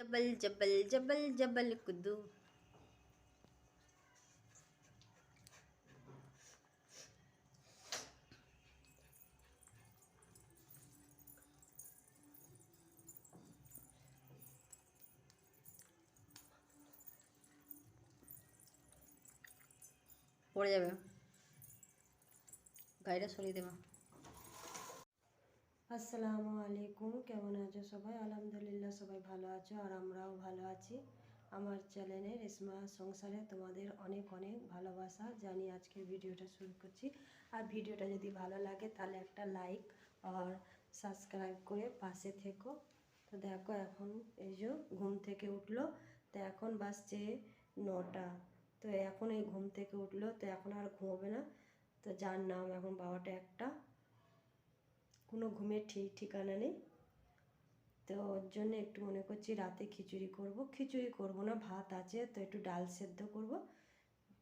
জবল জবল জবল জবল Kudu পড়ে যাবে গাড়িটা সরিয়ে দেবা আসসালামু আলাইকুম। কেমন আছো সবাই? আলহামদুলিল্লাহ সবাই ভালো আছো আর আমরাও ভালো আছি। আমার চ্যানেলে রেশমা সংসারে তোমাদের অনেক অনেক ভালোবাসা। জানি আজকের ভিডিওটা শুরু করছি। আর ভিডিওটা যদি ভালো লাগে তাহলে একটা লাইক আর সাবস্ক্রাইব করে পাশে থেকো। তো দেখো এখন এই যে ঘুম থেকে উঠল। তো এখন বাসছে নটা। তো এখন এই ঘুম থেকে উঠল। তো এখন আর ঘুমোবে না। তো যার নাম এখন বাবাটা একটা। কোনো ঘুমের ঠিক ঠিকানা নেই। তো ওর জন্য একটু মনে করছি রাতে খিচুড়ি করব। খিচুড়ি করব না, ভাত আছে, তো একটু ডাল সেদ্ধ করব।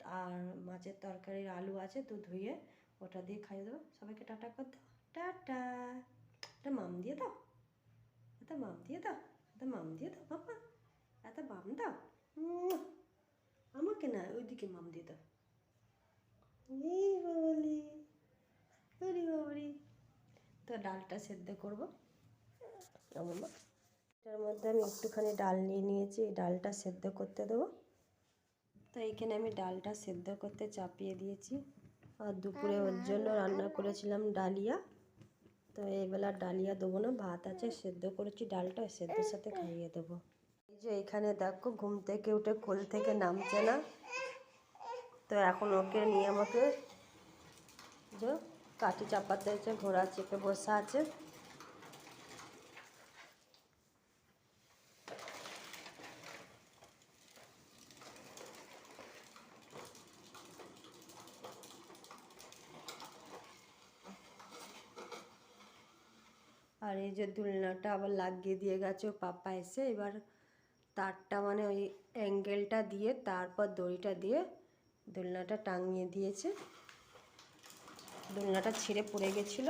আর মাছের তরকারির আলু আছে, তো ধুয়ে ওটা দিয়ে খাইয়ে দেবো। সবাইকে টাটা কর দাও। টাটা। একটা মাম দিয়ে দাও। এত মাম দিয়ে দাও। এত মাম দিয়ে দাও, বাবা। এত মাম দাও। আমাকে না ওইদিকে মাম দিয়ে দাও। এই বাবালি। তো ডালটা সেদ্ধ করব। এটার মধ্যে আমি একটুখানি ডাল নিয়ে নিয়েছি, এই ডালটা সেদ্ধ করতে দেবো। তো এইখানে আমি ডালটা সেদ্ধ করতে চাপিয়ে দিয়েছি। আর দুপুরে ওর জন্য রান্না করেছিলাম ডালিয়া। তো এইবেলা ডালিয়া দেবো না, ভাত আছে, সেদ্ধ করেছি ডালটা, সেদ্ধর সাথে খাইয়ে দেবো। এই যে এখানে দেখো, ঘুম থেকে উঠে কোল থেকে নামছে না। তো এখন ওকে নিয়ে আমাকে যে কাঠি চাপাতে হয়েছে ঘোড়া চেপে বসে আছে। আর এই যে দুলনাটা আবার লাগিয়ে দিয়ে গেছে ও পাপা এসে। এবার তারটা মানে ওই অ্যাঙ্গেলটা দিয়ে, তারপর দড়িটা দিয়ে দুলনাটা টাঙিয়ে দিয়েছে। দোলনাটা ছিঁড়ে পড়ে গেছিল।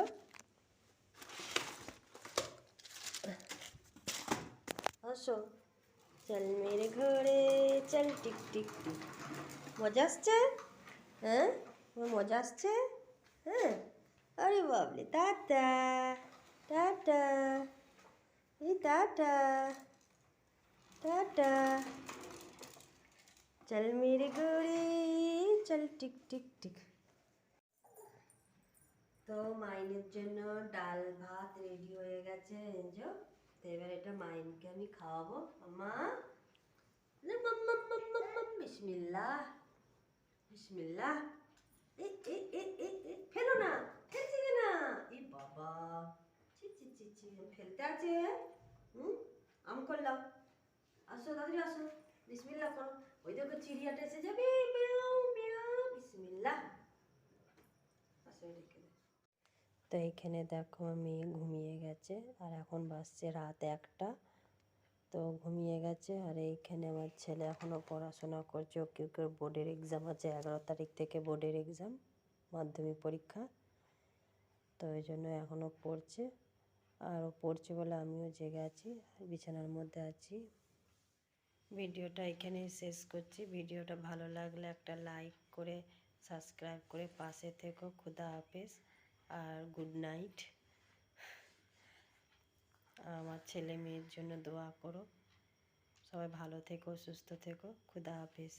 আসো, চল মেরে ঘরে, চল টিক টিক টিক। মজা আসছে? হ্যাঁ? মজা আসছে? হ্যাঁ? আরে বাবলে টাটা টাটা, এই টাটা টাটা। চল মেরে ঘরে, চল টিক টিক টিক। তো মাইনের জন্য ডাল, ভাত রেডি হয়ে গেছে। এনজো তো এবার এটা মাইনকে আমি খাওয়াবো। মা বিসমিল্লা বিসমিল্লা এ এ এ এ এ, ফেলো না, ফেলছি না এ বাবা। ছি ছি ছি ছি, ফেলতে আছে। হুম? আম করলাম আসো দাদি আসো। বিসমিল্লা করো। ওই দেখো চিড়িয়াটা এসে যাবে। তো এইখানে দেখো মেয়ে ঘুমিয়ে গেছে। আর এখন বাসছে রাত একটা। তো ঘুমিয়ে গেছে। আর এইখানে আমার ছেলে এখনও পড়াশোনা করছে। কেউ কেউ বোর্ডের এক্সাম আছে? এগারো তারিখ থেকে বোর্ডের এক্সাম মাধ্যমিক পরীক্ষা। তো ওই জন্য এখনও পড়ছে। আর ও পড়ছে বলে আমিও জেগে আছি। বিছানার মধ্যে আছি। ভিডিওটা এখানেই শেষ করছি। ভিডিওটা ভালো লাগলে একটা লাইক করে সাবস্ক্রাইব করে পাশে থেকো। খুদা হাফেজ। আর গুড নাইট আমার ছেলে মেয়ের জন্য দোয়া করো। সবাই ভালো থেকো, সুস্থ থেকো। খুদা হাফেজ।